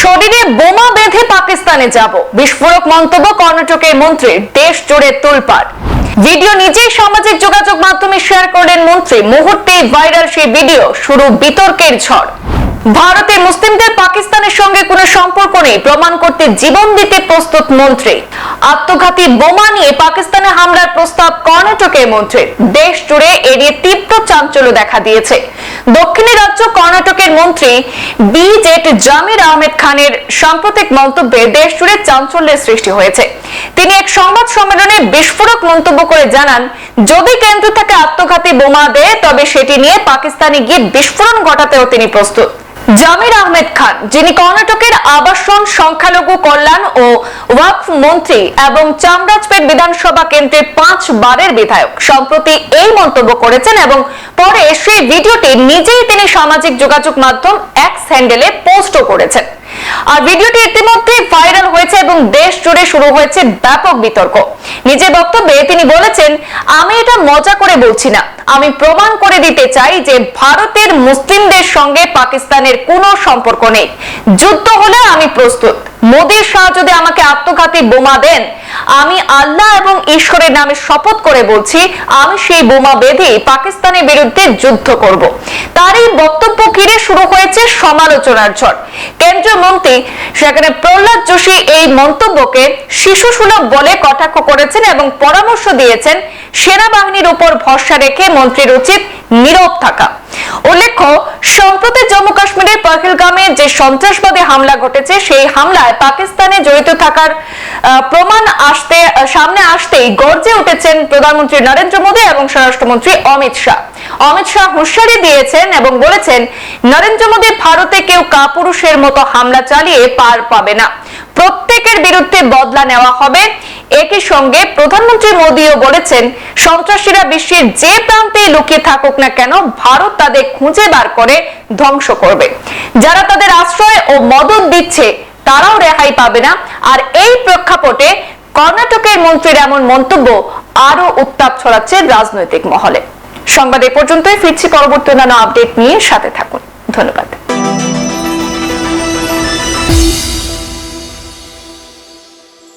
শরীরে বোমা বেঁধে পাকিস্তানে যাব। বিস্ফোরক মন্তব্য কর্ণাটকের মন্ত্রী দেশ জুড়ে তোলপাড়। ভিডিও নিজেই সামাজিক যোগাযোগ মাধ্যমে শেয়ার করলেন মন্ত্রী। মুহূর্তেই ভাইরাল সেই ভিডিও, শুরু বিতর্কের ঝড়। ভারতে মুসলিমদের পাকিস্তানের সঙ্গে কোনো সম্পর্ক নেই, প্রমাণ করতে জীবন দিতে প্রস্তুত মন্ত্রী। আত্মঘাতী বোমা নিয়ে পাকিস্তানে হামলার প্রস্তাব কর্ণাটকের মন্ত্রী দেশ জুড়ে এ নিয়ে তীব্র চাঞ্চল্য দেখা দিয়েছে। দক্ষিণী রাজ্য কর্ণাটকের মন্ত্রী বি জেট জামির আহমেদ খানের সাম্প্রতিক মন্তব্যে দেশ জুড়ে চাঞ্চল্যের সৃষ্টি হয়েছে। তিনি এক সংবাদ সম্মেলনে বিস্ফোরক মন্তব্য করে জানান, যদি কেন্দ্র থেকে আত্মঘাতী বোমা দেয়, তবে সেটি নিয়ে পাকিস্তানে গিয়ে বিস্ফোরণ ঘটাতেও তিনি প্রস্তুত। জামির আহমেদ খান, যিনি কর্ণাটকের আবাসন সংখ্যালঘু কল্যাণ ও ওয়াকফ মন্ত্রী এবং চামরাজপেট বিধানসভা কেন্দ্রের পাঁচ বারের বিধায়ক। সম্প্রতি এই মন্তব্য করেছেন এবং পরে সেই ভিডিওটি নিজেই তিনি সামাজিক যোগাযোগ মাধ্যম এক্স হ্যান্ডেলে পোস্টও করেছেন। আর ভিডিওটি ইতিমধ্যে ভাইরাল হয়েছে এবং দেশ জুড়ে শুরু হয়েছে ব্যাপক বিতর্ক। নিজের বক্তব্যে তিনি বলেছেন, আমি এটা মজা করে বলছি না। আমি প্রমাণ করে দিতে চাই যে ভারতের মুসলিমদের সঙ্গে পাকিস্তানের কোনো সম্পর্ক নেই। যুদ্ধ হলে আমি প্রস্তুত। মোদীর শাহ যদি আমাকে আত্মঘাতী বোমা দেন, আমি আল্লাহ এবং ঈশ্বরের নামে শপথ করে বলছি, আমি সেই বোমা বেঁধে পাকিস্তানের বিরুদ্ধে যুদ্ধ করব। তার এই বক্তব্য ঘিরে শুরু হয়েছে সমালোচনার ঝড়। কেন্দ্রীয় মন্ত্রী সেখানে প্রহ্লাদ যোশী এই মন্তব্যকে শিশু সুলভ বলে কটাক্ষ করেছেন এবং পরামর্শ দিয়েছেন, সেনাবাহিনীর উপর ভরসা রেখে মন্ত্রীর উচিত নীরব থাকা। সম্প্রতি জম্মু কাশ্মীরের পহেলগামে যে সন্ত্রাসবাদী হামলা ঘটেছে, সেই হামলায় পাকিস্তানে জড়িত থাকার প্রমাণ আসতে, সামনে আসতেই গর্জে উঠেছেন প্রধানমন্ত্রী নরেন্দ্র মোদী এবং স্বরাষ্ট্রমন্ত্রী অমিত শাহ। অমিত শাহ হুঁশিয়ারি দিয়েছেন এবং বলেছেন, নরেন্দ্র মোদী ভারতে কেউ কাপুরুষের মতো হামলা চালিয়ে পার পাবে না। প্রত্যেকের বিরুদ্ধে বদলা নেওয়া হবে। একই সঙ্গে প্রধানমন্ত্রী মোদীও বলেছেন, সন্ত্রাসীরা বিশ্বের যে প্রান্তে লুকিয়ে থাকুক না কেন, ভারত তাদের খুঁজে বার করে ধ্বংস করবে। যারা তাদের আশ্রয় ও মদত দিচ্ছে, তারাও রেহাই পাবে না। আর এই প্রেক্ষাপটে কর্ণাটকের মন্ত্রীর এমন মন্তব্য আরও উত্তাপ ছড়াচ্ছে রাজনৈতিক মহলে। সংবাদ এ পর্যন্তই, ফিরছি পরবর্তী অন্যান্য আপডেট নিয়ে সাথে থাকুন। ধন্যবাদ।